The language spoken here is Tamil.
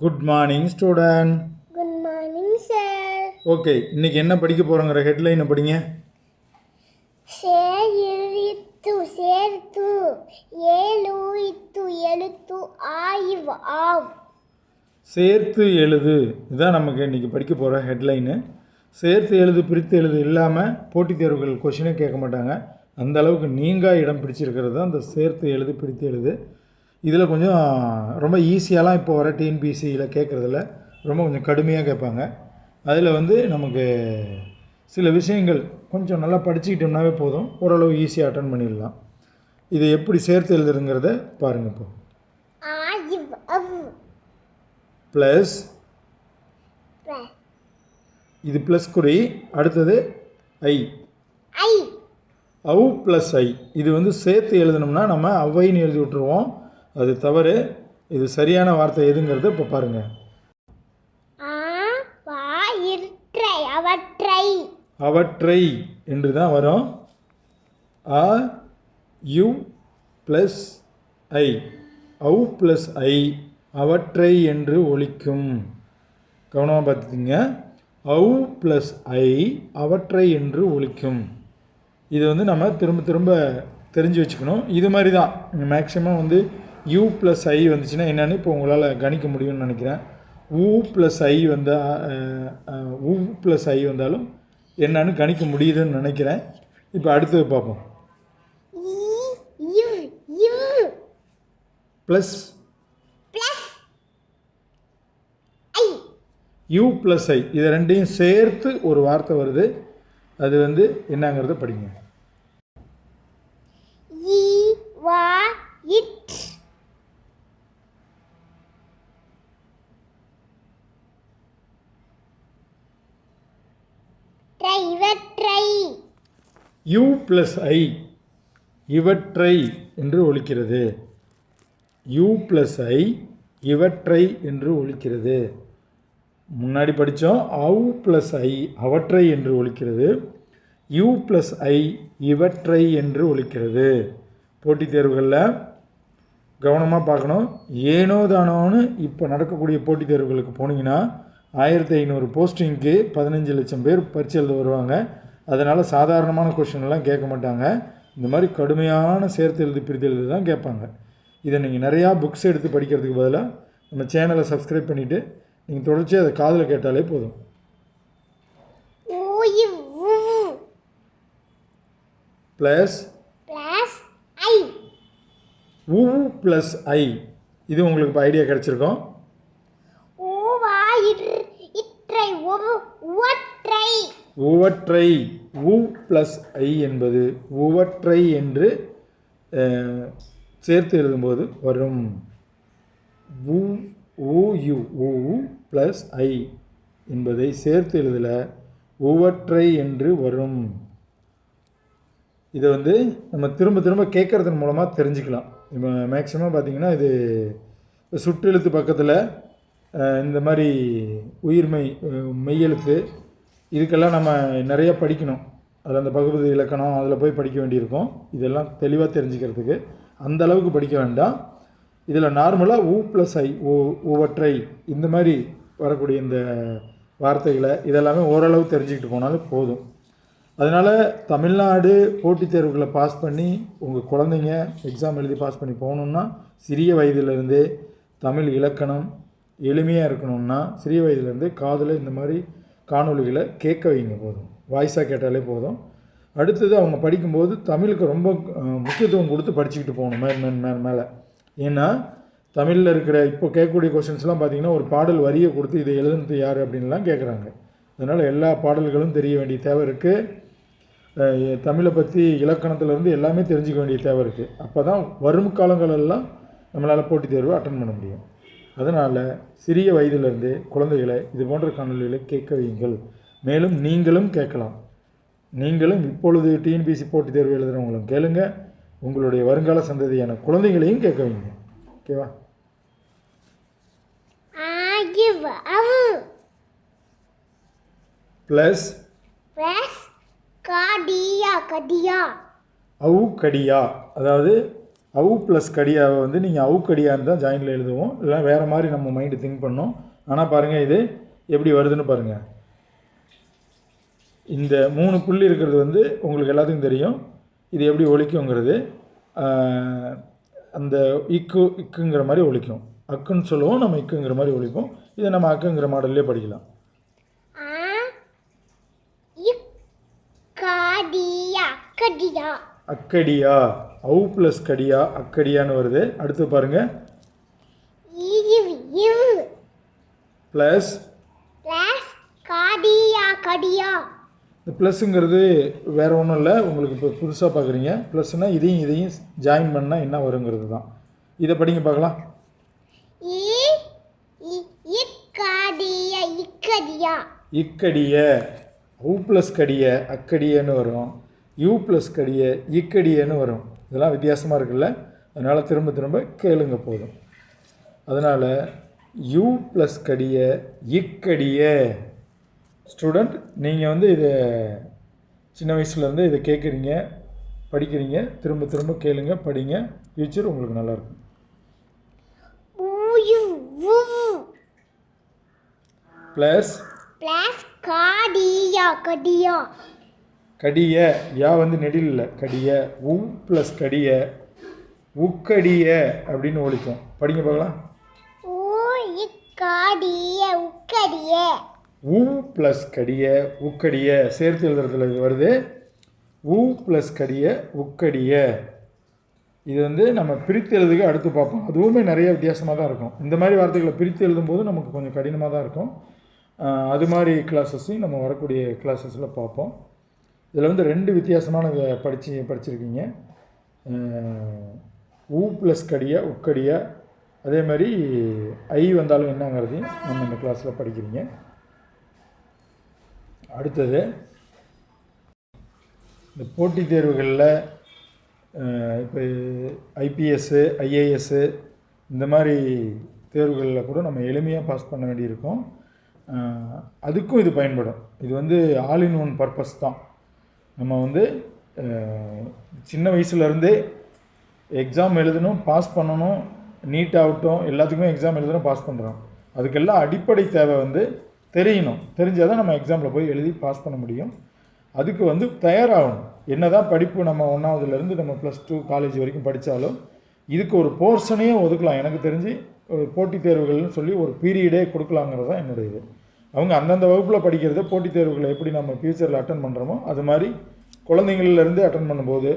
Good morning student good morning sir okay இன்னைக்கு என்ன படிக்க போறோங்கிற ஹெட்லைனை படிங்க. சேர் எழுத்து சேர்த்து ஏழு இத்து எழுத்து ஆயிவ் ஆவ். சேர்த்து எழுது. இதுதான் நமக்கு இன்றைக்கி படிக்க போகிற ஹெட்லைனு சேர்த்து எழுது பிரித்து எழுது இல்லாமல் போட்டித் தேர்வுகள் கொஷினே கேட்க மாட்டாங்க. அந்த அளவுக்கு நீங்கா இடம் பிடிச்சிருக்கிறது தான் அந்த சேர்த்து எழுது பிரித்து எழுது. இதில் கொஞ்சம் ரொம்ப ஈஸியாலாம் இப்போ வர டிஎன்பிசியில் கேட்குறதில்ல. ரொம்ப கொஞ்சம் கடுமையாக கேட்பாங்க. அதில் வந்து நமக்கு சில விஷயங்கள் கொஞ்சம் நல்லா படிச்சுக்கிட்டோம்னாவே போதும். ஓரளவு ஈஸியாக அட்டன் பண்ணிடலாம். இதை எப்படி சேர்த்து எழுதுறங்கிறத பாருங்கள் இப்போ. பிளஸ் இது ப்ளஸ் குறி. அடுத்தது ஐ ஐ அவு ப்ளஸ் ஐ இது வந்து சேர்த்து எழுதணும்னா நம்ம அவ்வைன்னு எழுதி விட்டுருவோம். அது தவறு. இது சரியான வார்த்தை எதுங்கிறத இப்போ பாருங்கள் அவற்றை. அவற்றை என்று தான் வரும். அ யு ப்ளஸ் ஐ. அவு ப்ளஸ் ஐ அவற்றை என்று ஒலிக்கும் கவனமாக பார்த்துக்கிங்க. அவு ப்ளஸ் ஐ அவற்றை என்று ஒலிக்கும் இது வந்து நம்ம திரும்ப திரும்ப தெரிஞ்சு வச்சுக்கணும். இது மாதிரி தான். மேக்ஸிமம் வந்து யூ ப்ளஸ் ஐ வந்துச்சுன்னா என்னென்னு இப்போ உங்களால் கணிக்க முடியும்னு நினைக்கிறேன். ஊ ப்ளஸ் ஐ வந்தால் ஊ ப்ளஸ் ஐ வந்தாலும் என்னன்னு கணிக்க முடியுதுன்னு நினைக்கிறேன். இப்போ அடுத்தது பார்ப்போம். ப்ளஸ் யூ ப்ளஸ் ஐ இது ரெண்டையும் சேர்த்து ஒரு வார்த்தை வருது. அது வந்து என்னங்கிறத படிங்க. இட் இவற்றை. யூ ப்ளஸ் ஐ இவற்றை என்று ஒழிக்கிறது யூ ப்ளஸ் ஐ இவற்றை என்று ஒழிக்கிறது முன்னாடி படித்தோம் அவு ப்ளஸ் ஐ அவற்றை என்று ஒழிக்கிறது யூ ப்ளஸ் ஐ இவற்றை என்று ஒழிக்கிறது போட்டித் தேர்வுகளில் கவனமாக பார்க்கணும். ஏனோ தானோன்னு இப்போ நடக்கக்கூடிய போட்டித் தேர்வுகளுக்கு போனீங்கன்னா ஆயிரத்தி ஐநூறு போஸ்டிங்க்கு பதினஞ்சு லட்சம் பேர் பரிச்சு எழுத வருவாங்க. அதனால் சாதாரணமான கொஷின் எல்லாம் கேட்க மாட்டாங்க. இந்த மாதிரி கடுமையான சேர்த்து எழுதி பிரித்து எழுதி தான் கேட்பாங்க. இதை நீங்கள் நிறையா புக்ஸ் எடுத்து படிக்கிறதுக்கு பதிலாக நம்ம சேனலை சப்ஸ்கிரைப் பண்ணிவிட்டு நீங்கள் தொடர்ச்சியாக அதை காதில் கேட்டாலே போதும். ப்ளஸ் பிளஸ் ஐ ஊ ப்ளஸ் ஐ இது உங்களுக்கு இப்போ ஐடியா கிடச்சிருக்கோம். இற்றை ஒவ்வொற்றை உ ப்ளஸ் ஐ என்பது ஒவ்வொற்றை என்று சேர்த்து எழுதும்போது வரும். உ ஊ யு உ ப்ளஸ் ஐ என்பதை சேர்த்து எழுதல ஒவ்வொற்றை என்று வரும். இதை வந்து நம்ம திரும்ப திரும்ப கேட்குறதன் மூலமாக தெரிஞ்சுக்கலாம். இப்போ மேக்ஸிமம் பார்த்திங்கன்னா இது சுற்றெழுத்து பக்கத்தில் இந்த மாதிரி உயிர்மை மெய்யெழுத்து இதுக்கெல்லாம் நம்ம நிறைய படிக்கணும். அதில் அந்த பகுபதி இலக்கணம் அதில் போய் படிக்க வேண்டியிருக்கும். இதெல்லாம் தெளிவாக தெரிஞ்சுக்கிறதுக்கு அந்த அளவுக்கு படிக்க வேண்டாம். இதில் நார்மலாக ஊ ப்ளஸ் ஐ ஓ ஒவ்வொற்றை இந்த மாதிரி வரக்கூடிய இந்த வார்த்தைகளை இதெல்லாமே ஓரளவு தெரிஞ்சுக்கிட்டு போனாலும் போதும். அதனால் தமிழ்நாடு போட்டித் தேர்வுகளை பாஸ் பண்ணி உங்கள் குழந்தைங்க எக்ஸாம் எழுதி பாஸ் பண்ணி போகணுன்னா சிறிய வயதிலிருந்தே தமிழ் இலக்கணம் எளிமையாக இருக்கணும்னா சிறிய வயதுலேருந்து காதில் இந்த மாதிரி காணொளிகளை கேட்க வைங்க போதும். வாய்ஸாக கேட்டாலே போதும். அடுத்தது அவங்க படிக்கும்போது தமிழுக்கு ரொம்ப முக்கியத்துவம் கொடுத்து படிச்சுக்கிட்டு போகணும் மேல் மேல் மேல் மேலே. ஏன்னா தமிழில் இருக்கிற இப்போ கேட்கக்கூடிய கொஷின்ஸ்லாம் பார்த்தீங்கன்னா ஒரு பாடல் வரியை கொடுத்து இதை எழுதுனது யார் அப்படின்லாம் கேட்குறாங்க அதனால் எல்லா பாடல்களும் தெரிய வேண்டிய தேவை இருக்குது தமிழை பற்றி இலக்கணத்துலேருந்து எல்லாமே தெரிஞ்சுக்க வேண்டிய தேவை இருக்குது அப்போ தான் வரும் காலங்களெல்லாம் நம்மளால் போட்டித் தேர்வு அட்டன் பண்ண முடியும். அதனால் சிறிய வயதிலிருந்தே குழந்தைகளை இது போன்ற காணொலிகளை கேட்க வையுங்கள். மேலும் நீங்களும் கேட்கலாம். நீங்களும் இப்பொழுது டிஎன்பிசி போட்டித் தேர்வு எழுதுகிறவங்களும் கேளுங்க. உங்களுடைய வருங்கால சந்ததியான குழந்தைகளையும் கேட்க வைங்க ஓகேவா ப்ளஸ் பிளஸ் காடியா கடியா அவு கடியா அதாவது அவு ப்ளஸ் கடியாவை வந்து நீங்கள் அவு கடியான்னு தான் ஜாயிண்டில் எழுதுவோம். இல்லை வேறு மாதிரி நம்ம மைண்டு திங்க் பண்ணோம். ஆனால் பாருங்கள் இது எப்படி வருதுன்னு பாருங்கள் இந்த மூணு புள்ளி இருக்கிறது வந்து உங்களுக்கு எல்லாத்துக்கும் தெரியும். இது எப்படி ஒலிக்குங்கிறது ஆஹ், அந்த இக்கு இக்குங்கிற மாதிரி ஒலிக்கும் அக்குன்னு சொல்லுவோம் நம்ம இக்குங்கிற மாதிரி ஒலிப்போம் இதை நம்ம அக்குங்கிற மாடல்லே படிக்கலாம். ஆ இக் காடியா கடியா. அக்கடியா. அவு ப்ளஸ் கடியா அக்கடியான்னு வருது. அடுத்து இவ் ப்ளஸ் பிளஸ் காடியா கடியா இந்த ப்ளஸ்ஸுங்கிறது வேறு ஒன்றும் இல்லை. உங்களுக்கு இப்போ புதுசாக பார்க்குறீங்க ப்ளஸ்னால் இதையும் இதையும் ஜாயின் பண்ணால் என்ன வருங்கிறது தான். இதை படிங்க பார்க்கலாம். இக்காடியா உ ப்ளஸ் கடிய அக்கடியன்னு வரும். யூ ப்ளஸ் கடிய இக்கடியன்னு வரும். இதெல்லாம் வித்தியாசமாக இருக்குல்ல? அதனால் திரும்ப திரும்ப கேளுங்க போதும். அதனால் யூ ப்ளஸ் கடிய இக்கடிய ஸ்டூடெண்ட் நீங்கள் வந்து இதை சின்ன வயசுலேருந்து இதை கேட்குறீங்க படிக்கிறீங்க திரும்ப திரும்ப கேளுங்க படிங்க. ஃப்யூச்சர் உங்களுக்கு நல்லாயிருக்கும் ப்ளஸ் பிளஸ் காடியா கடியா. கடிய யா வந்து நெடில் இல்லை. கடிய உ ப்ளஸ் கடிய உக்கடிய அப்படின்னு ஒலிக்கும். படிங்க பார்க்கலாம். உ ப்ளஸ் கடிய உக்கடிய. சேர்த்து எழுதுறதுல இது வருது. உ ப்ளஸ் கடிய உக்கடிய. இது வந்து நம்ம பிரித்து எழுதுக அடுத்து பார்ப்போம். அதுவுமே நிறைய வித்தியாசமாக தான் இருக்கும். இந்த மாதிரி வார்த்தைகளை பிரித்து எழுதும்போது நமக்கு கொஞ்சம் கடினமாக தான் இருக்கும். அது மாதிரி கிளாஸஸையும் நம்ம வரக்கூடிய கிளாஸஸில் பார்ப்போம். இதில் வந்து ரெண்டு வித்தியாசமான இதை படித்து படிச்சிருக்கீங்க. ஊ உ ப்ளஸ் கடியா உக்கடியா அதே மாதிரி ஐ வந்தாலும் என்னங்கிறதையும் நம்ம இந்த கிளாஸில் படிக்கிறீங்க. அடுத்தது இந்த போட்டித் தேர்வுகளில் இப்போ ஐபிஎஸ்ஸு ஐஏஎஸ்ஸு இந்த மாதிரி தேர்வுகளில் கூட நம்ம எளிமையாக பாஸ் பண்ண வேண்டியிருக்கும். அதுக்கும் இது பயன்படும். இது வந்து ஆல் இன் ஒன் பர்பஸ் தான். நம்ம வந்து சின்ன வயசுலேருந்தே எக்ஸாம் எழுதணும் பாஸ் பண்ணணும் நீட் ஆகட்டும் எல்லாத்துக்குமே எக்ஸாம் எழுதணும் பாஸ் பண்ணுறோம் அதுக்கெல்லாம் அடிப்படை தேவை வந்து தெரியணும். தெரிஞ்சால் தான் நம்ம எக்ஸாமில் போய் எழுதி பாஸ் பண்ண முடியும். அதுக்கு வந்து தயாராகணும். என்னதான் படிப்பு நம்ம ஒன்றாவதுலேருந்து நம்ம ப்ளஸ் டூ காலேஜ் வரைக்கும் படித்தாலும் இதுக்கு ஒரு போர்ஷனையே ஒதுக்கலாம். எனக்கு தெரிஞ்சு ஒரு போட்டித் தேர்வுகள்னு சொல்லி ஒரு பீரியடே கொடுக்கலாங்கிறது தான் என்னுடைய இது அவங்க அந்தந்த வகுப்பில் படிக்கிறத போட்டித் தேர்வுகளை எப்படி நம்ம ஃப்யூச்சரில் அட்டன் பண்ணுறோமோ அது மாதிரி குழந்தைங்கள்லேருந்து அட்டன் பண்ணும்போது